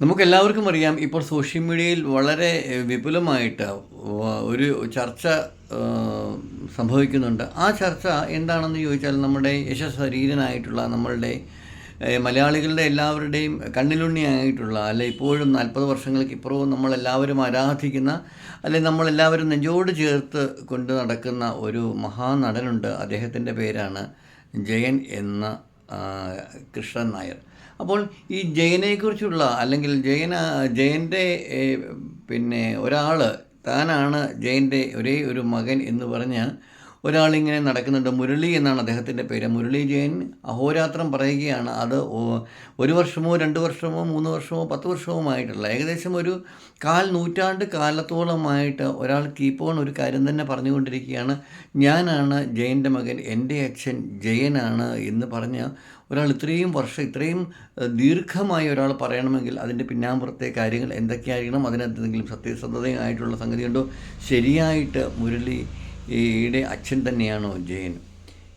നമുക്കെല്ലാവർക്കും അറിയാം ഇപ്പോൾ സോഷ്യൽ മീഡിയയിൽ വളരെ വിപുലമായിട്ട് ഒരു ചർച്ച സംഭവിക്കുന്നുണ്ട്. ആ ചർച്ച എന്താണെന്ന് ചോദിച്ചാൽ നമ്മുടെ യശസ്വരീരനായിട്ടുള്ള നമ്മളുടെ മലയാളികളുടെ എല്ലാവരുടെയും കണ്ണിലുണ്ണിയായിട്ടുള്ള അല്ലെ ഇപ്പോഴും നാൽപ്പത് വർഷങ്ങൾക്ക് ഇപ്പുറവും നമ്മളെല്ലാവരും ആരാധിക്കുന്ന അല്ലെ നമ്മളെല്ലാവരും നെഞ്ചോട് ചേർത്ത് കൊണ്ട് നടക്കുന്ന ഒരു മഹാനടനുണ്ട്. അദ്ദേഹത്തിന്റെ പേരാണ് ജയൻ എന്ന കൃഷ്ണൻ നായർ. അപ്പോൾ ഈ ജയനെക്കുറിച്ചുള്ള അല്ലെങ്കിൽ ജയന ജയന്റെ പിന്നെ ഒരാൾ താനാണ് ജയന്റെ ഒരേ ഒരു മകൻ എന്ന് പറഞ്ഞ് ഒരാളിങ്ങനെ നടക്കുന്നുണ്ട്. മുരളി എന്നാണ് അദ്ദേഹത്തിന്റെ പേര്. മുരളി ജയൻ അഹോരാത്രം പറയുകയാണ്. അത് ഒരു വർഷമോ രണ്ട് വർഷമോ മൂന്ന് വർഷമോ പത്ത് വർഷവുമായിട്ടുള്ള ഏകദേശം ഒരു കാൽ നൂറ്റാണ്ട് കാലത്തോളമായിട്ട് ഒരാൾ കീപ്പോൺ ഒരു കാര്യം തന്നെ പറഞ്ഞുകൊണ്ടിരിക്കുകയാണ്. ഞാനാണ് ജയന്റെ മകൻ എന്റെ അച്ഛൻ ജയനാണ് എന്ന് പറഞ്ഞ് ഒരാൾ ഇത്രയും വർഷം ഇത്രയും ദീർഘമായി ഒരാൾ പറയണമെങ്കിൽ അതിന്റെ പിന്നാമ്പുറത്തെ കാര്യങ്ങൾ എന്തൊക്കെയായിരിക്കണം? അതിനകത്ത് എന്തെങ്കിലും സത്യസന്ധതയായിട്ടുള്ള സംഗതിയുണ്ടോ? ശരിയായിട്ട് മുരളി യുടെ അച്ഛൻ തന്നെയാണോ ജയൻ?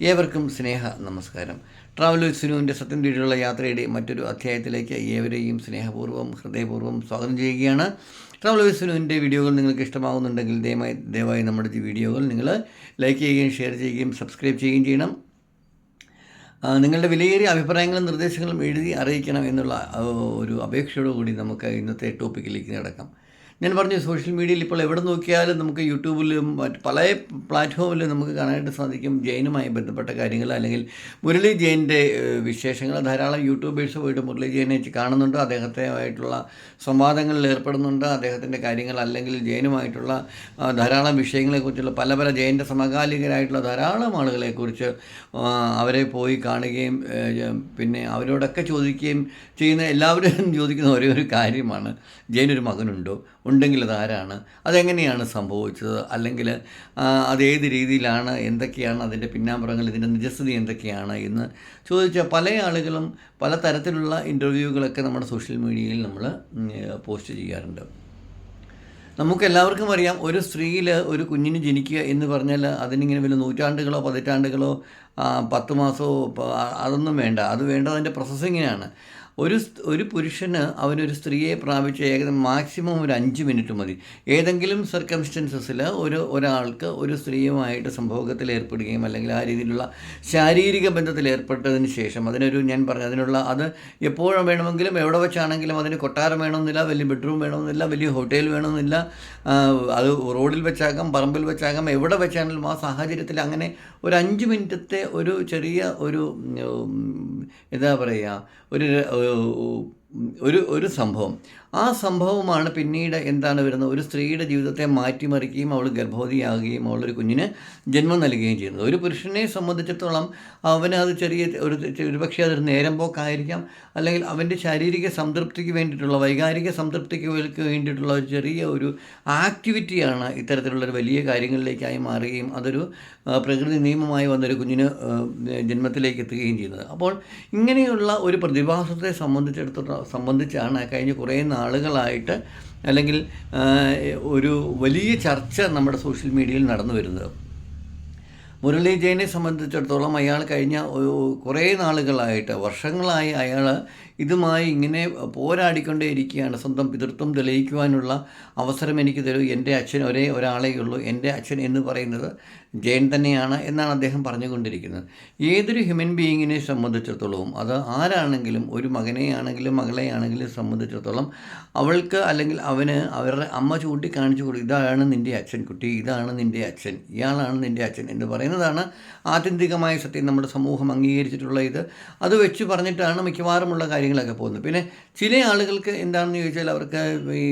ഏവർക്കും സ്നേഹ നമസ്കാരം. ട്രാവൽ സിനുവിന്റെ സത്യം തേടിയുള്ള യാത്രയുടെ മറ്റൊരു അധ്യായത്തിലേക്ക് ഏവരെയും സ്നേഹപൂർവം ഹൃദയപൂർവം സ്വാഗതം ചെയ്യുകയാണ്. ട്രാവൽ സിനുവിന്റെ വീഡിയോകൾ നിങ്ങൾക്ക് ഇഷ്ടമാകുന്നുണ്ടെങ്കിൽ ദയവായി ദയവായി നമ്മുടെ വീഡിയോകൾ നിങ്ങൾ ലൈക്ക് ചെയ്യുകയും ഷെയർ ചെയ്യുകയും സബ്സ്ക്രൈബ് ചെയ്യുകയും ചെയ്യണം. നിങ്ങളുടെ വിലയേറിയ അഭിപ്രായങ്ങളും നിർദ്ദേശങ്ങളും എഴുതി അറിയിക്കണം എന്നുള്ള ഒരു അപേക്ഷയോടുകൂടി നമുക്ക് ഇന്നത്തെ ടോപ്പിക്കിലേക്ക് കിടക്കാം. ഞാൻ പറഞ്ഞു സോഷ്യൽ മീഡിയയിൽ ഇപ്പോൾ എവിടെ നോക്കിയാലും നമുക്ക് യൂട്യൂബിലും മറ്റ് പല പ്ലാറ്റ്ഫോമിലും നമുക്ക് കാണാനായിട്ട് സാധിക്കും. ജെയിനുമായി ബന്ധപ്പെട്ട കാര്യങ്ങൾ അല്ലെങ്കിൽ മുരളി ജെയിന്റെ വിശേഷങ്ങൾ. ധാരാളം യൂട്യൂബേഴ്സ് പോയിട്ട് മുരളി ജെയിനെ കാണുന്നുണ്ട്. അദ്ദേഹത്തെയായിട്ടുള്ള സംവാദങ്ങളിൽ ഏർപ്പെടുന്നുണ്ട്. അദ്ദേഹത്തിന്റെ കാര്യങ്ങൾ അല്ലെങ്കിൽ ജെയിനുമായിട്ടുള്ള ധാരാളം വിഷയങ്ങളെക്കുറിച്ചുള്ള പല പല ജയന്റെ സമകാലികരായിട്ടുള്ള ധാരാളം ആളുകളെക്കുറിച്ച് അവരെ പോയി കാണുകയും പിന്നെ അവരോടൊക്കെ ചോദിക്കുകയും ചെയ്യുന്ന എല്ലാവരും ചോദിക്കുന്ന ഒരേ ഒരു കാര്യമാണ്. ജയനൊരു മകനുണ്ടോ? ഉണ്ടെങ്കിൽ അത് ആരാണ് അതെങ്ങനെയാണ് സംഭവിച്ചത്? അല്ലെങ്കിൽ അത് ഏത് രീതിയിലാണ്? എന്തൊക്കെയാണ് അതിന്റെ പിന്നാമ്പുറങ്ങൾ? ഇതിന്റെ നിജസ്ഥിതി എന്തൊക്കെയാണ് എന്ന് ചോദിച്ച പല ആളുകളും പല തരത്തിലുള്ള ഇന്റർവ്യൂകളൊക്കെ നമ്മുടെ സോഷ്യൽ മീഡിയയിൽ നമ്മൾ പോസ്റ്റ് ചെയ്യാറുണ്ട്. നമുക്കെല്ലാവർക്കും അറിയാം ഒരു സ്ത്രീയിൽ ഒരു കുഞ്ഞിന് ജനിക്കുക എന്ന് പറഞ്ഞാൽ അതിനിങ്ങനെ വലിയ നൂറ്റാണ്ടുകളോ പതിറ്റാണ്ടുകളോ പത്ത് മാസമോ അതൊന്നും വേണ്ട. അത് വേണ്ടത് അതിന്റെ പ്രോസസ്സിങ്ങിനാണ് ഒരു ഒരു പുരുഷന് അവനൊരു സ്ത്രീയെ പ്രാപിച്ച ഏകദേശം മാക്സിമം ഒരു അഞ്ച് മിനിറ്റ് മതി. ഏതെങ്കിലും സർക്കംസ്റ്റൻസസിൽ ഒരു ഒരാൾക്ക് ഒരു സ്ത്രീയുമായിട്ട് സംഭോഗത്തിൽ ഏർപ്പെടുകയും അല്ലെങ്കിൽ ആ രീതിയിലുള്ള ശാരീരിക ബന്ധത്തിൽ ഏർപ്പെട്ടതിന് ശേഷം അതിനൊരു ഞാൻ പറഞ്ഞു അതിനുള്ള അത് എപ്പോഴും വേണമെങ്കിലും എവിടെ വെച്ചാണെങ്കിലും അതിന് കൊട്ടാരം വേണമെന്നില്ല വലിയ ബെഡ്റൂം വേണമെന്നില്ല വലിയ ഹോട്ടൽ വേണമെന്നില്ല അത് റോഡിൽ വെച്ചാകാം പറമ്പിൽ വെച്ചാകാം എവിടെ വെച്ചാണെങ്കിലും ആ സാഹചര്യത്തിൽ അങ്ങനെ ഒരു അഞ്ച് മിനിറ്റത്തെ ഒരു ചെറിയ ഒരു എന്താ പറയുക ഒരു ഒരു ഒരു സംഭവം. ആ സംഭവമാണ് പിന്നീട് എന്താണ് വരുന്നത്? ഒരു സ്ത്രീയുടെ ജീവിതത്തെ മാറ്റിമറിക്കുകയും അവൾ ഗർഭവതിയാകുകയും അവളൊരു കുഞ്ഞിന് ജന്മം നൽകുകയും ചെയ്യുന്നത്. ഒരു പുരുഷനെ സംബന്ധിച്ചിടത്തോളം അവന് അത് ചെറിയ ഒരു ഒരുപക്ഷെ അതൊരു നേരം പോക്കായിരിക്കാം. അല്ലെങ്കിൽ അവന്റെ ശാരീരിക സംതൃപ്തിക്ക് വേണ്ടിയിട്ടുള്ള വൈകാരിക സംതൃപ്തിക്ക് വേണ്ടിയിട്ടുള്ള ഒരു ചെറിയ ഒരു ആക്ടിവിറ്റിയാണ് ഇത്തരത്തിലുള്ളൊരു വലിയ കാര്യങ്ങളിലേക്കായി മാറുകയും അതൊരു പ്രകൃതി നിയമമായി വന്നൊരു കുഞ്ഞിന് ജന്മത്തിലേക്ക് എത്തുകയും ചെയ്യുന്നത്. അപ്പോൾ ഇങ്ങനെയുള്ള ഒരു പ്രതിഭാസത്തെ സംബന്ധിച്ചിടത്തോളം സംബന്ധിച്ചാണ് കഴിഞ്ഞ കുറേ നാളുകളായിട്ട് അല്ലെങ്കിൽ ഒരു വലിയ ചർച്ച നമ്മുടെ സോഷ്യൽ മീഡിയയിൽ നടന്നു വരുന്നത്. മുരളി ജയനെ സംബന്ധിച്ചിടത്തോളം അയാൾ കഴിഞ്ഞ കുറേ നാളുകളായിട്ട് വർഷങ്ങളായി അയാൾ ഇതുമായി ഇങ്ങനെ പോരാടിക്കൊണ്ടേ ഇരിക്കുകയാണ് സ്വന്തം പിതൃത്വം തെളിയിക്കുവാനുള്ള അവസരം എനിക്ക് തരൂ. എന്റെ അച്ഛൻ ഒരേ ഒരാളേ ഉള്ളൂ എന്റെ അച്ഛൻ എന്ന് പറയുന്നത് ജയൻ തന്നെയാണ് എന്നാണ് അദ്ദേഹം പറഞ്ഞുകൊണ്ടിരിക്കുന്നത്. ഏതൊരു ഹ്യൂമൻ ബീയിങ്ങിനെ സംബന്ധിച്ചിടത്തോളവും അത് ആരാണെങ്കിലും ഒരു മകനെയാണെങ്കിലും മകളെ ആണെങ്കിലും സംബന്ധിച്ചിടത്തോളം അവൾക്ക് അല്ലെങ്കിൽ അവന് അവരുടെ അമ്മ ചൂണ്ടിക്കാണിച്ചു കൊടുക്കും ഇതാണ് നിന്റെ അച്ഛൻ കുട്ടി ഇതാണ് നിന്റെ അച്ഛൻ ഇയാളാണ് നിന്റെ അച്ഛൻ എന്ന് പറയുന്നതാണ് ആത്യന്തികമായ സത്യം. നമ്മുടെ സമൂഹം അംഗീകരിച്ചിട്ടുള്ള ഇത്. അത് വെച്ച് പറഞ്ഞിട്ടാണ് മിക്കവാറുമുള്ള കാര്യങ്ങളൊക്കെ പോകുന്നത്. പിന്നെ ചില ആളുകൾക്ക് എന്താണെന്ന് ചോദിച്ചാൽ അവർക്ക് ഈ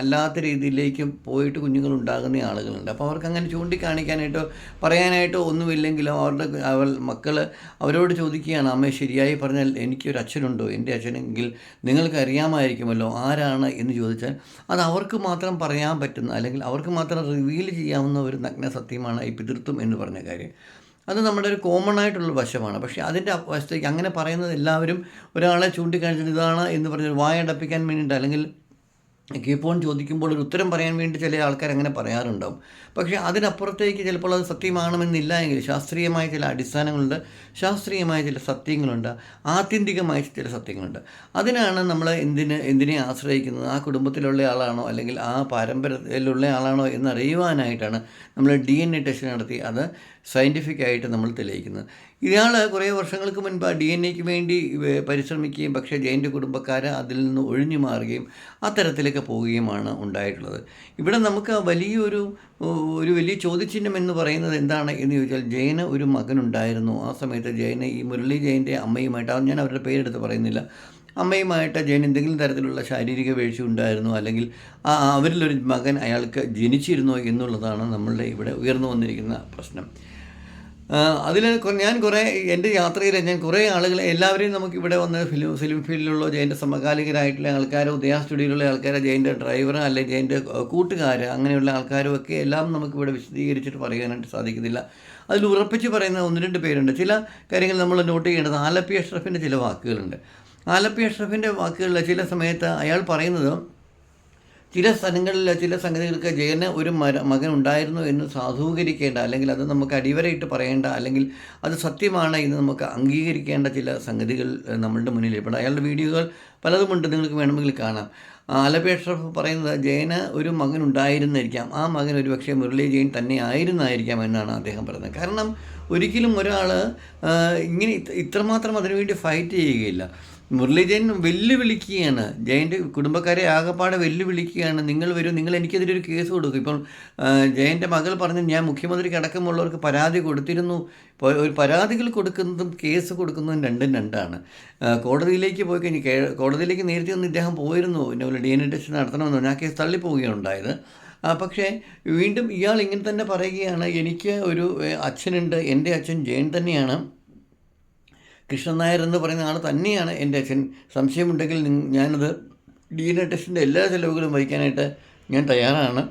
അല്ലാത്ത രീതിയിലേക്ക് പോയിട്ട് കുഞ്ഞുങ്ങൾ ഉണ്ടാകുന്ന ആളുകളുണ്ട്. അപ്പോൾ അവർക്ക് അങ്ങനെ ചൂണ്ടിക്കാണിക്കാനായിട്ടോ പറയാനായിട്ടോ ഒന്നുമില്ലെങ്കിലും അവരുടെ അവൾ മക്കൾ അവരോട് ചോദിക്കുകയാണ് അമ്മ ശരിയായി പറഞ്ഞാൽ എനിക്കൊരു അച്ഛനുണ്ടോ? എന്റെ അച്ഛനെങ്കിൽ നിങ്ങൾക്ക് അറിയാമായിരിക്കുമല്ലോ ആരാണ്? എന്ന് ചോദിച്ചാൽ അത് അവർക്ക് മാത്രം പറയാൻ പറ്റുന്ന അല്ലെങ്കിൽ അവർക്ക് മാത്രം റിവീൽ ചെയ്യാവുന്ന ഒരു നഗ്ന സത്യമാണ് ഈ പിതൃത്വം എന്ന് പറഞ്ഞ കാര്യം. അത് നമ്മുടെ ഒരു കോമൺ ആയിട്ടുള്ള വശമാണ്. പക്ഷേ അതിന്റെ വശത്തേക്ക് അങ്ങനെ പറയുന്നത് എല്ലാവരും ഒരാളെ ചൂണ്ടിക്കാണിച്ചിട്ട് ഇതാണ് എന്ന് പറഞ്ഞ് വായടപ്പിക്കാൻ വേണ്ടിയിട്ട് അല്ലെങ്കിൽ കീപ്പോൺ ചോദിക്കുമ്പോൾ ഒരു ഉത്തരം പറയാൻ വേണ്ടി ചില ആൾക്കാർ അങ്ങനെ പറയാറുണ്ടാവും. പക്ഷേ അതിനപ്പുറത്തേക്ക് ചിലപ്പോൾ അത് സത്യമാണെന്നില്ല എങ്കിൽ ശാസ്ത്രീയമായ ചില അടിസ്ഥാനങ്ങളുണ്ട് ശാസ്ത്രീയമായ ചില സത്യങ്ങളുണ്ട് ആത്യന്തികമായ ചില സത്യങ്ങളുണ്ട്. അതിനാണ് നമ്മൾ എന്തിന് എന്തിനെ ആശ്രയിക്കുന്നത്? ആ കുടുംബത്തിലുള്ള ആളാണോ അല്ലെങ്കിൽ ആ പാരമ്പര്യത്തിലുള്ള ആളാണോ എന്നറിയുവാനായിട്ടാണ് നമ്മൾ ഡി എൻ എ ടെസ്റ്റ് നടത്തി അത് സയന്റിഫിക് ആയിട്ട് നമ്മൾ തെളിയിക്കുന്നത് ഇയാൾ കുറേ വർഷങ്ങൾക്ക് മുൻപ് ഡി എൻ എക്ക് വേണ്ടി പരിശ്രമിക്കുകയും പക്ഷേ ജയന്റെ കുടുംബക്കാർ അതിൽ നിന്ന് ഒഴിഞ്ഞു മാറുകയും അത്തരത്തിലൊക്കെ പോവുകയുമാണ് ഉണ്ടായിട്ടുള്ളത്. ഇവിടെ നമുക്ക് വലിയൊരു ഒരു വലിയ ചോദ്യചിഹ്നം എന്ന് പറയുന്നത് എന്താണ് എന്ന് ചോദിച്ചാൽ ജയന് ഒരു മകനുണ്ടായിരുന്നു. ആ സമയത്ത് ജയന് ഈ മുരളി ജയന്റെ അമ്മയുമായിട്ട് ഞാൻ അവരുടെ പേരെടുത്ത് പറയുന്നില്ല അമ്മയുമായിട്ട് ജയൻ എന്തെങ്കിലും തരത്തിലുള്ള ശാരീരിക വീഴ്ച ഉണ്ടായിരുന്നു അല്ലെങ്കിൽ അവരിലൊരു മകൻ അയാൾക്ക് ജനിച്ചിരുന്നോ എന്നുള്ളതാണ് നമ്മളുടെ ഇവിടെ ഉയർന്നു വന്നിരിക്കുന്ന പ്രശ്നം. അതിൽ ഞാൻ കുറേ എന്റെ യാത്രയിൽ ഞാൻ കുറേ ആളുകളെ എല്ലാവരെയും നമുക്ക് ഇവിടെ വന്ന് ഫിലിം ഫിലിം ഫീൽഡിലുള്ള ജയന്റെ സമകാലികരായിട്ടുള്ള ആൾക്കാരോ ഉദയ സ്റ്റുഡിയോയിലുള്ള ആൾക്കാരോ ജയന്റെ ഡ്രൈവർ അല്ലെങ്കിൽ ജയന്റെ കൂട്ടുകാർ അങ്ങനെയുള്ള ആൾക്കാരും ഒക്കെ എല്ലാം നമുക്ക് ഇവിടെ വിശദീകരിച്ചിട്ട് പറയാനായിട്ട് സാധിക്കുന്നില്ല. അതിൽ ഉറപ്പിച്ച് പറയുന്ന ഒന്ന് രണ്ട് പേരുണ്ട്. ചില കാര്യങ്ങൾ നമ്മൾ നോട്ട് ചെയ്യേണ്ടത് ആലപ്പി അഷ്റഫിന്റെ ചില വാക്കുകളുണ്ട്. ആലപ്പി അഷ്റഫിന്റെ വാക്കുകളിൽ ചില സമയത്ത് അയാൾ പറയുന്നത് ചില സ്ഥലങ്ങളിൽ ചില സംഗതികൾക്ക് ജയന് ഒരു മകൻ ഉണ്ടായിരുന്നു എന്ന് സാധൂകരിക്കേണ്ട അല്ലെങ്കിൽ അത് നമുക്ക് അടിവരയിട്ട് പറയേണ്ട അല്ലെങ്കിൽ അത് സത്യമാണ് എന്ന് നമുക്ക് അംഗീകരിക്കേണ്ട ചില സംഗതികൾ നമ്മളുടെ മുന്നിൽ ഇപ്പോൾ അയാളുടെ വീഡിയോകൾ പലതുമുണ്ട് നിങ്ങൾക്ക് വേണമെങ്കിൽ കാണാം. ആലപേക്ഷ പറയുന്നത് ജയന് ഒരു മകൻ ഉണ്ടായിരുന്നിരിക്കാം ആ മകൻ ഒരു പക്ഷേ മുരളി ജയൻ തന്നെ ആയിരുന്നായിരിക്കാം എന്നാണ് അദ്ദേഹം പറയുന്നത്. കാരണം ഒരിക്കലും ഒരാൾ ഇങ്ങനെ ഇത്രമാത്രം അതിനുവേണ്ടി ഫൈറ്റ് ചെയ്യുകയില്ല. മുരളീജയൻ വെല്ലുവിളിക്കുകയാണ്. ജയന്റെ കുടുംബക്കാരെ ആകെപ്പാടെ വെല്ലുവിളിക്കുകയാണ്. നിങ്ങൾ വരും നിങ്ങൾ എനിക്കെതിരെ ഒരു കേസ് കൊടുക്കും. ഇപ്പോൾ ജയന്റെ മകൾ പറഞ്ഞു ഞാൻ മുഖ്യമന്ത്രിക്ക് അടക്കമുള്ളവർക്ക് പരാതി കൊടുത്തിരുന്നു. ഒരു പരാതികൾ കൊടുക്കുന്നതും കേസ് കൊടുക്കുന്നതും രണ്ടും രണ്ടാണ്. കോടതിയിലേക്ക് പോയി കഴിഞ്ഞ് കോടതിയിലേക്ക് നേരത്തെ ഒന്ന് ഇദ്ദേഹം പോയിരുന്നു. പിന്നെ ഡി എൻ ടെസ്റ്റ് നടത്തണമെന്ന് ആ കേസ് തള്ളിപ്പോവുകയാണ് ഉണ്ടായത് പക്ഷേ വീണ്ടും ഇയാൾ ഇങ്ങനെ തന്നെ പറയുകയാണ് എനിക്ക് ഒരു അച്ഛനുണ്ട്. എന്റെ അച്ഛൻ ജയൻ തന്നെയാണ്. കൃഷ്ണൻ നായർ എന്ന് പറയുന്ന ആൾ തന്നെയാണ് എന്റെ അച്ഛൻ. സംശയമുണ്ടെങ്കിൽ ഞാനത് ഡി എൻ എ ടെസ്റ്റിന്റെ എല്ലാ ചിലവുകളും വഹിക്കാനായിട്ട് ഞാൻ തയ്യാറാണ്.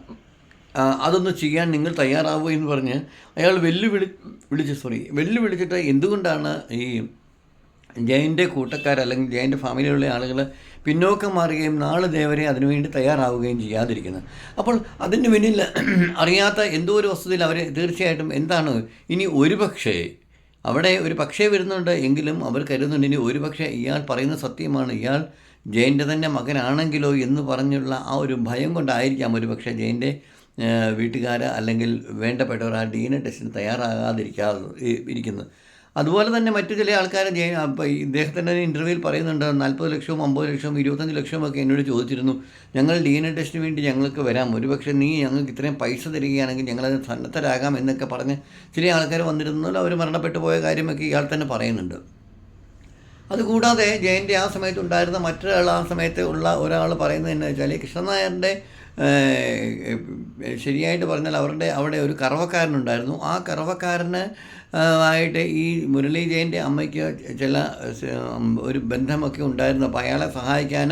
അതൊന്ന് ചെയ്യാൻ നിങ്ങൾ തയ്യാറാവൂ എന്ന് പറഞ്ഞ് അയാൾ വെല്ലുവിളി വിളിച്ച് സോറി വെല്ലുവിളിച്ചിട്ട് എന്തുകൊണ്ടാണ് ഈ ജയന്റെ കൂട്ടക്കാർ അല്ലെങ്കിൽ ജയന്റെ ഫാമിലിയിലുള്ള ആളുകൾ പിന്നോക്കം മാറുകയും നാളെ ദേവരെ അതിനുവേണ്ടി തയ്യാറാവുകയും ചെയ്യാതിരിക്കുന്നത്? അപ്പോൾ അതിന് പിന്നിൽ അറിയാത്ത എന്തോ ഒരു വസ്തുതയിൽ അവർ തീർച്ചയായിട്ടും എന്താണ്? ഇനി ഒരു പക്ഷേ അവിടെ ഒരു പക്ഷേ വരുന്നുണ്ട് എങ്കിലും അവർ കരുതുന്നുണ്ട് ഇനി ഒരു പക്ഷേ ഇയാൾ പറയുന്ന സത്യമാണ്. ഇയാൾ ജയന്റെ തന്നെ മകനാണെങ്കിലോ എന്ന് പറഞ്ഞുള്ള ആ ഒരു ഭയം കൊണ്ടായിരിക്കാം ഒരു പക്ഷേ ജയന്റെ വീട്ടുകാർ അല്ലെങ്കിൽ വേണ്ടപ്പെട്ടവർ ആ ഡി എൻ എ ടെസ്റ്റിന് തയ്യാറാകാതിരിക്കാതെ ഇരിക്കുന്നത്. അതുപോലെ തന്നെ മറ്റു ചില ആൾക്കാർ ഇദ്ദേഹത്തിന്റെ ഇന്റർവ്യൂവിൽ പറയുന്നുണ്ട് നാൽപ്പത് ലക്ഷവും അമ്പത് ലക്ഷവും ഇരുപത്തഞ്ച് ലക്ഷവും ഒക്കെ എന്നോട് ചോദിച്ചിരുന്നു. ഞങ്ങൾ ഡി എൻ എ ടെസ്റ്റിന് വേണ്ടി ഞങ്ങൾക്ക് വരാം. ഒരുപക്ഷെ നീ ഞങ്ങൾക്ക് ഇത്രയും പൈസ തരികയാണെങ്കിൽ ഞങ്ങളത് സന്നദ്ധരാകാം എന്നൊക്കെ പറഞ്ഞ് ചില ആൾക്കാർ വന്നിരുന്നല്ലോ അവർ മരണപ്പെട്ടു പോയ കാര്യമൊക്കെ ഇയാൾ തന്നെ പറയുന്നുണ്ട്. അതുകൂടാതെ ജയന്റെ ആ സമയത്ത് ഉണ്ടായിരുന്ന മറ്റൊരാൾ ആ സമയത്ത് ഉള്ള ഒരാൾ പറയുന്നത് എന്ന് വെച്ചാൽ കൃഷ്ണൻ നായരുടെ ശരിയായിട്ട് പറഞ്ഞാൽ അവരുടെ അവിടെ ഒരു കറവക്കാരനുണ്ടായിരുന്നു ആ കറവക്കാരന് ആയിട്ട് ഈ മുരളി ജയന്റെ അമ്മയ്ക്ക് ചില ഒരു ബന്ധമൊക്കെ ഉണ്ടായിരുന്നു. അപ്പോൾ അയാളെ സഹായിക്കാൻ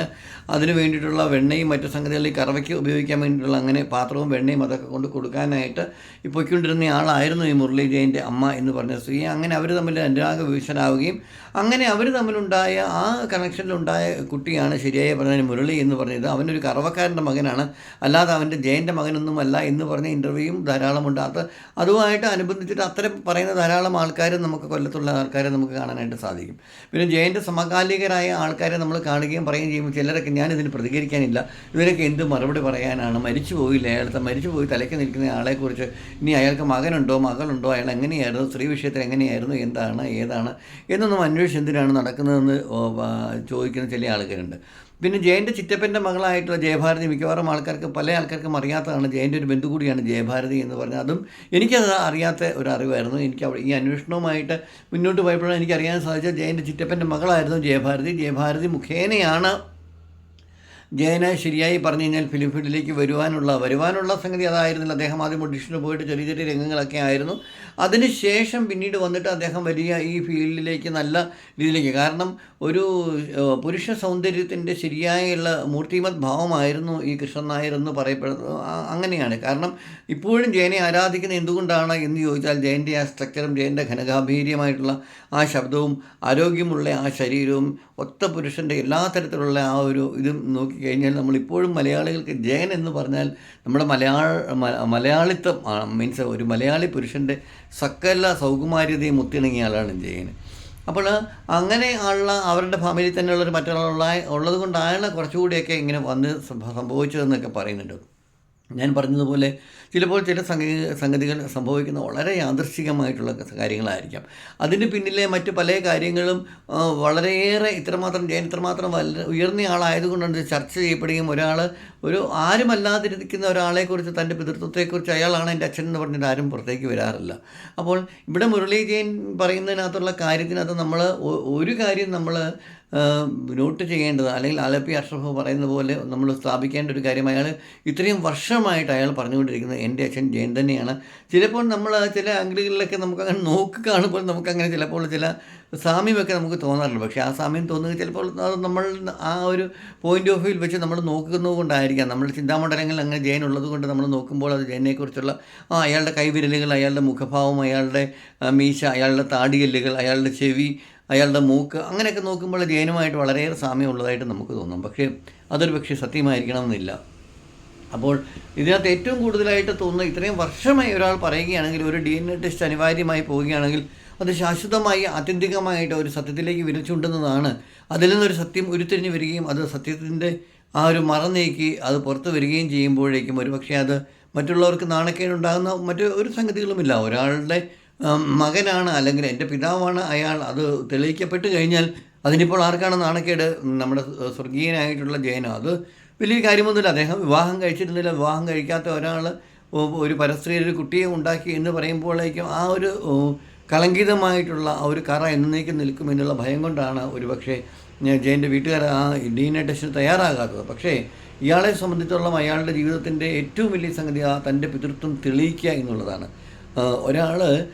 അതിന് വേണ്ടിയിട്ടുള്ള വെണ്ണയും മറ്റു സംഗതികളിൽ ഈ കറവയ്ക്ക് ഉപയോഗിക്കാൻ വേണ്ടിയിട്ടുള്ള അങ്ങനെ പാത്രവും വെണ്ണയും അതൊക്കെ കൊണ്ട് കൊടുക്കാനായിട്ട് ഈ പൊയ്ക്കൊണ്ടിരുന്ന ആളായിരുന്നു ഈ മുരളി ജയന്റെ അമ്മ എന്ന് പറഞ്ഞ സ്ത്രീ. അങ്ങനെ അവർ തമ്മിൽ അനുരാഗ വിവശനാവുകയും അങ്ങനെ അവർ തമ്മിലുണ്ടായ ആ കണക്ഷനിലുണ്ടായ കുട്ടിയാണ് ശരിയായ പറഞ്ഞ മുരളി എന്ന് പറഞ്ഞത്. അവനൊരു കറവക്കാരന്റെ മകനാണ്. അല്ലാതെ അവന്റെ ജയന്റെ മകനൊന്നുമല്ല എന്ന് പറഞ്ഞ ഇന്റർവ്യൂയും ധാരാളമുണ്ട് അത് അതുമായിട്ട് അനുബന്ധിച്ചിട്ട് അത്തരം പറയുന്ന ധാരാളം ആൾക്കാർ നമുക്ക് കൊല്ലത്തുള്ള ആൾക്കാരെ നമുക്ക് കാണാനായിട്ട് സാധിക്കും. പിന്നെ ജയന്റെ സമകാലികരായ ആൾക്കാരെ നമ്മൾ കാണുകയും പറയുകയും ചെയ്യുമ്പോൾ ചിലരൊക്കെ ഞാനിതിന് പ്രതികരിക്കാനില്ല. ഇവരൊക്കെ എന്ത് മറുപടി പറയാനാണ്? മരിച്ചു പോയില്ല അയാളത്തെ മരിച്ചു പോയി തലയ്ക്ക് നിൽക്കുന്ന ആളെക്കുറിച്ച് ഇനി അയാൾക്ക് മകനുണ്ടോ? മകളുണ്ടോ? അയാൾ എങ്ങനെയായിരുന്നു? സ്ത്രീ വിഷയത്തിൽ എങ്ങനെയായിരുന്നു? എന്താണ്? ഏതാണ്? എന്നൊന്നും അന്വേഷിച്ച് എന്തിനാണ് നടക്കുന്നതെന്ന് ചോദിക്കുന്ന ചില ആൾക്കാരുണ്ട് പിന്നെ ജയന്റെ ചിറ്റപ്പന്റെ മകളായിട്ടുള്ള ജയഭാരതി മിക്കവാറും ആൾക്കാർക്ക് പല ആൾക്കാർക്കും അറിയാത്തതാണ്. ജയന്റെ ഒരു ബന്ധു കൂടിയാണ് ജയഭാരതി എന്ന് പറഞ്ഞാൽ അതും എനിക്കത് അറിയാത്ത ഒരു അറിവായിരുന്നു. എനിക്ക് ഈ അന്വേഷണവുമായിട്ട് മുന്നോട്ട് പോയപ്പോഴാണ് എനിക്കറിയാൻ സാധിച്ചത് ജയന്റെ ചിറ്റപ്പന്റെ മകളായിരുന്നു ജയഭാരതി. ജയഭാരതി മുഖേനയാണ് ജയന ശരിയായി പറഞ്ഞു കഴിഞ്ഞാൽ ഫിലിം ഫീൽഡിലേക്ക് വരുവാനുള്ള വരുവാനുള്ള സംഗതി അതായിരുന്നില്ല. അദ്ദേഹം ആദ്യം ഓഡിഷന് പോയിട്ട് ചെറിയ ചെറിയ രംഗങ്ങളൊക്കെ ആയിരുന്നു. അതിനുശേഷം പിന്നീട് വന്നിട്ട് അദ്ദേഹം വലിയ ഈ ഫീൽഡിലേക്ക് നല്ല രീതിയിലേക്ക് കാരണം ഒരു പുരുഷ സൗന്ദര്യത്തിന്റെ ശരിയായുള്ള മൂർത്തിമത് ഭാവമായിരുന്നു ഈ കൃഷ്ണൻ നായർ എന്ന് പറയപ്പെടുന്നത്. അങ്ങനെയാണ്. കാരണം ഇപ്പോഴും ജയനെ ആരാധിക്കുന്നത് എന്തുകൊണ്ടാണ് എന്ന് ചോദിച്ചാൽ ജയന്റെ ആ സ്ട്രക്ചറും ജയന്റെ ഘനഗാംഭീര്യമായിട്ടുള്ള ആ ശബ്ദവും ആരോഗ്യമുള്ള ആ ശരീരവും ഒത്ത പുരുഷന്റെ എല്ലാ തരത്തിലുള്ള ആ ഒരു ഇതും നോക്കിക്കഴിഞ്ഞാൽ നമ്മളിപ്പോഴും മലയാളികൾക്ക് ജയൻ എന്ന് പറഞ്ഞാൽ നമ്മുടെ മലയാള മലയാളിത്വം മീൻസ് ഒരു മലയാളി പുരുഷന്റെ സകല സൗകുമാര്യതയും ഒത്തിണങ്ങിയ ആളാണ് ജയൻ അപ്പോൾ അങ്ങനെ ഉള്ള അവരുടെ ഫാമിലി തന്നെയുള്ളൊരു മറ്റൊരാളുള്ള ഉള്ളത് കൊണ്ടാണ് കുറച്ചുകൂടിയൊക്കെ ഇങ്ങനെ വന്ന് സംഭ- സംഭവിച്ചതെന്നൊക്കെ പറയുന്നുണ്ട്. ഞാൻ പറഞ്ഞതുപോലെ ചിലപ്പോൾ ചില സംഗതി സംഗതികൾ സംഭവിക്കുന്ന വളരെ യാദൃശ്ചികമായിട്ടുള്ള കാര്യങ്ങളായിരിക്കാം. അതിന് പിന്നിലെ മറ്റ് പല കാര്യങ്ങളും വളരെയേറെ ഇത്രമാത്രം ജയൻ ഇത്രമാത്രം ഉയർന്ന ആളായതുകൊണ്ടാണ് ചർച്ച ചെയ്യപ്പെടുകയും ഒരാൾ ഒരു ആരുമല്ലാതിരിക്കുന്ന ഒരാളെക്കുറിച്ച് തന്റെ പിതൃത്വത്തെക്കുറിച്ച് അയാളാണ് എന്റെ അച്ഛൻ എന്ന് പറഞ്ഞിട്ട് ആരും പുറത്തേക്ക് വരാറില്ല. അപ്പോൾ ഇവിടെ മുരളീജയൻ പറയുന്നതിനകത്തുള്ള കാര്യത്തിനകത്ത് നമ്മൾ ഒരു കാര്യം നമ്മൾ നോട്ട് ചെയ്യേണ്ടത് അല്ലെങ്കിൽ ആലപ്പി അഷ്റഫ് പറയുന്ന പോലെ നമ്മൾ സ്ഥാപിക്കേണ്ട ഒരു കാര്യം അയാൾ ഇത്രയും വർഷമായിട്ട് അയാൾ പറഞ്ഞുകൊണ്ടിരിക്കുന്നത് എന്റെ അച്ഛൻ ജയൻ തന്നെയാണ്. ചിലപ്പോൾ നമ്മൾ ചില ആംഗിളുകളിലൊക്കെ നമുക്ക് അങ്ങനെ നോക്കി കാണുമ്പോൾ നമുക്കങ്ങനെ ചിലപ്പോൾ ചില സാമ്യമൊക്കെ നമുക്ക് തോന്നാറുണ്ട്. പക്ഷേ ആ സാമ്യം തോന്നുന്നത് ചിലപ്പോൾ നമ്മൾ ആ ഒരു പോയിന്റ് ഓഫ് വ്യൂവിൽ വെച്ച് നമ്മൾ നോക്കുന്നത് കൊണ്ടായിരിക്കാം. നമ്മുടെ ചിന്താമണ്ഡലങ്ങളിൽ അങ്ങനെ ജയൻ ഉള്ളത് കൊണ്ട് നമ്മൾ നോക്കുമ്പോൾ അത് ജയനെക്കുറിച്ചുള്ള ആ അയാളുടെ കൈവിരലുകൾ അയാളുടെ മുഖഭാവം അയാളുടെ മീശ അയാളുടെ താടിയല്ലുകൾ അയാളുടെ ചെവി അയാളുടെ മൂക്ക് അങ്ങനെയൊക്കെ നോക്കുമ്പോൾ ജയനുമായിട്ട് വളരെയേറെ സാമ്യമുള്ളതായിട്ട് നമുക്ക് തോന്നും. പക്ഷേ അതൊരു പക്ഷേ സത്യമായിരിക്കണമെന്നില്ല. അപ്പോൾ ഇതിനകത്ത് ഏറ്റവും കൂടുതലായിട്ട് തോന്നുന്ന ഇത്രയും വർഷമായി ഒരാൾ പറയുകയാണെങ്കിൽ ഒരു ഡി എൻ എ ടെസ്റ്റ് അനിവാര്യമായി പോവുകയാണെങ്കിൽ അത് ശാശ്വതമായി ആത്യന്തികമായിട്ട് ഒരു സത്യത്തിലേക്ക് വിരച്ചുണ്ടെന്നതാണ് അതിൽ നിന്നൊരു സത്യം ഉരുത്തിരിഞ്ഞ് വരികയും അത് സത്യത്തിന്റെ ആ ഒരു മറ നീക്കി അത് പുറത്ത് വരികയും ചെയ്യുമ്പോഴേക്കും ഒരു പക്ഷേ അത് മറ്റുള്ളവർക്ക് നാണക്കേടുണ്ടാകുന്ന മറ്റു ഒരു സംഗതികളുമില്ല. ഒരാളുടെ മകനാണ് അല്ലെങ്കിൽ എന്റെ പിതാവാണ് അയാൾ അത് തെളിയിക്കപ്പെട്ട് കഴിഞ്ഞാൽ അതിനിപ്പോൾ ആർക്കാണ് നാണക്കേട്? നമ്മുടെ സ്വർഗീയനായിട്ടുള്ള ജയനം. അത് വലിയ കാര്യമൊന്നുമില്ല. അദ്ദേഹം വിവാഹം കഴിച്ചിരുന്നില്ല. വിവാഹം കഴിക്കാത്ത ഒരാൾ ഒരു പരസ്ത്രീ ഒരു കുട്ടിയെ ഉണ്ടാക്കി എന്ന് പറയുമ്പോഴേക്കും ആ ഒരു കളങ്കിതമായിട്ടുള്ള ആ ഒരു കറ എന്നേക്കും നിൽക്കും എന്നുള്ള ഭയം കൊണ്ടാണ് ഒരു പക്ഷേ ജയന്റെ വീട്ടുകാർ ആ ഡി എൻ എ ടെസ്റ്റിന് തയ്യാറാകാത്തത്. പക്ഷേ ഇയാളെ സംബന്ധിച്ചോളം അയാളുടെ ജീവിതത്തിന്റെ ഏറ്റവും വലിയ സംഗതി ആ തന്റെ പിതൃത്വം തെളിയിക്കുക എന്നുള്ളതാണ്. ഒരാൾ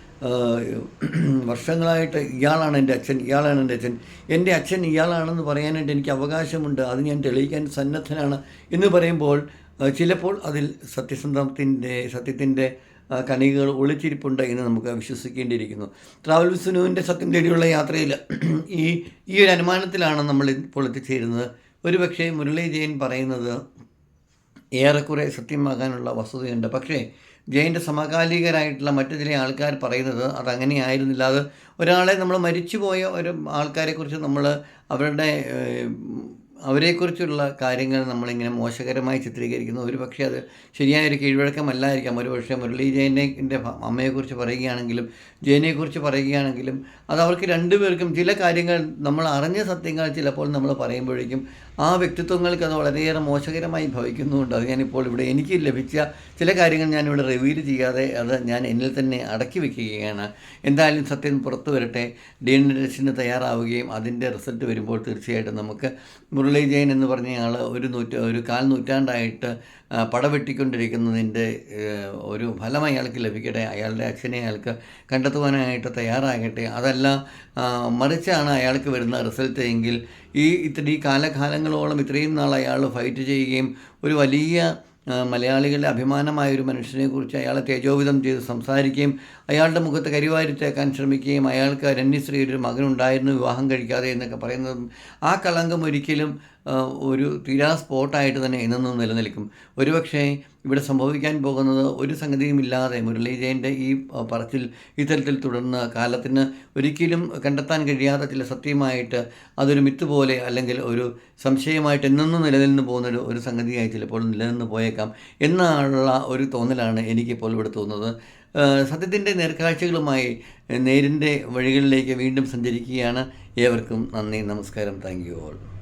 വർഷങ്ങളായിട്ട് ഇയാളാണ് എന്റെ അച്ഛൻ ഇയാളാണ് എന്റെ അച്ഛൻ. എന്റെ അച്ഛൻ ഇയാളാണെന്ന് പറയാനായിട്ട് എനിക്ക് അവകാശമുണ്ട്. അത് ഞാൻ തെളിയിക്കാൻ സന്നദ്ധനാണ് എന്ന് പറയുമ്പോൾ ചിലപ്പോൾ അതിൽ സത്യസന്ധത്തിന്റെ സത്യത്തിന്റെ കനികൾ ഒളിച്ചിരിപ്പുണ്ട് എന്ന് നമുക്ക് വിശ്വസിക്കേണ്ടിയിരിക്കുന്നു. ട്രാവൽ വിസ്നുവിന്റെ സത്യം തേടിയുള്ള യാത്രയിൽ ഈ ഈ ഒരു അനുമാനത്തിലാണ് നമ്മൾ ഇപ്പോൾ എത്തിച്ചേരുന്നത്. ഒരുപക്ഷെ മുരളി ജയൻ പറയുന്നത് ഏറെക്കുറെ സത്യമാകാനുള്ള വസ്തുതയുണ്ട്. പക്ഷേ ജയന്റെ സമകാലികരായിട്ടുള്ള മറ്റു ചില ആൾക്കാർ പറയുന്നത് അതങ്ങനെയായിരുന്നില്ല. അത് ഒരാളെ നമ്മൾ മരിച്ചുപോയ ഒരു ആൾക്കാരെക്കുറിച്ച് നമ്മൾ അവരുടെ അവരെക്കുറിച്ചുള്ള കാര്യങ്ങൾ നമ്മളിങ്ങനെ മോശകരമായി ചിത്രീകരിക്കുന്നു. ഒരു പക്ഷേ അത് ശരിയായൊരു കീഴ്വഴക്കമല്ലായിരിക്കാം. ഒരു പക്ഷേ മുരളി ജയനെ അമ്മയെക്കുറിച്ച് പറയുകയാണെങ്കിലും ജയനെക്കുറിച്ച് പറയുകയാണെങ്കിലും അത് അവർക്ക് രണ്ടുപേർക്കും ചില കാര്യങ്ങൾ നമ്മൾ അറിഞ്ഞ സത്യങ്ങൾ ചിലപ്പോൾ നമ്മൾ പറയുമ്പോഴേക്കും ആ വ്യക്തിത്വങ്ങൾക്ക് അത് വളരെയേറെ മോശകരമായി ഭവിക്കുന്നുണ്ട്. അത് ഞാനിപ്പോൾ ഇവിടെ എനിക്ക് ലഭിച്ച ചില കാര്യങ്ങൾ ഞാനിവിടെ റിവീൽ ചെയ്യാതെ അത് ഞാൻ എന്നിൽ തന്നെ അടക്കി വയ്ക്കുകയാണ് എന്തായാലും സത്യം പുറത്തു വരട്ടെ. ഡി എൻ ടെസ്റ്റിന് തയ്യാറാവുകയും അതിന്റെ റിസൾട്ട് വരുമ്പോൾ തീർച്ചയായിട്ടും നമുക്ക് മുരളി ജയൻ എന്ന് ആൾ ഒരു നൂറ്റ ഒരു കാൽ നൂറ്റാണ്ടായിട്ട് പടവെട്ടിക്കൊണ്ടിരിക്കുന്നതിന്റെ ഒരു ഫലം അയാൾക്ക് ലഭിക്കട്ടെ അയാളുടെ അച്ഛനെ അയാൾക്ക് കണ്ടെത്തുവാനായിട്ട് തയ്യാറാകട്ടെ അതല്ല മറിച്ചാണ് അയാൾക്ക് വരുന്ന റിസൾട്ട് എങ്കിൽ ഈ ഇത്തിരി കാലകാലങ്ങളോളം ഇത്രയും നാൾ അയാൾ ഫൈറ്റ് ചെയ്യുകയും ഒരു വലിയ മലയാളികളുടെ അഭിമാനമായ ഒരു മനുഷ്യനെക്കുറിച്ച് അയാളെ തേജോവിധം ചെയ്ത് സംസാരിക്കുകയും അയാളുടെ മുഖത്ത് കരിവാരിത്തേക്കാൻ ശ്രമിക്കുകയും അയാൾക്ക് രണ്യശ്രീ ഒരു മകനുണ്ടായിരുന്നു വിവാഹം കഴിക്കാതെ എന്നൊക്കെ പറയുന്നതും ആ കളങ്കം ഒരിക്കലും ഒരു തീരാ സ്പോട്ടായിട്ട് തന്നെ ഇന്നും നിലനിൽക്കും. ഒരുപക്ഷേ ഇവിടെ സംഭവിക്കാൻ പോകുന്നത് ഒരു സംഗതിയുമില്ലാതെ മുരളി ജയന്റെ ഈ പറച്ചിൽ ഇത്തരത്തിൽ തുടർന്ന് കാലത്തിന് ഒരിക്കലും കണ്ടെത്താൻ കഴിയാത്ത ചില സത്യമായിട്ട് അതൊരു മിത്ത് പോലെ അല്ലെങ്കിൽ ഒരു സംശയമായിട്ട് എന്നും നിലനിന്ന് പോകുന്ന ഒരു- സംഗതിയായി ചിലപ്പോൾ നിലനിന്ന് പോയേക്കാം എന്നുള്ള ഒരു തോന്നലാണ് എനിക്കിപ്പോൾ ഇവിടെ തോന്നുന്നത്. സത്യത്തിന്റെ നേർക്കാഴ്ചകളുമായി നേരിന്റെ വഴികളിലേക്ക് വീണ്ടും സഞ്ചരിക്കുകയാണ് ഏവർക്കും നന്ദി നമസ്കാരം താങ്ക് യു ഓൾ.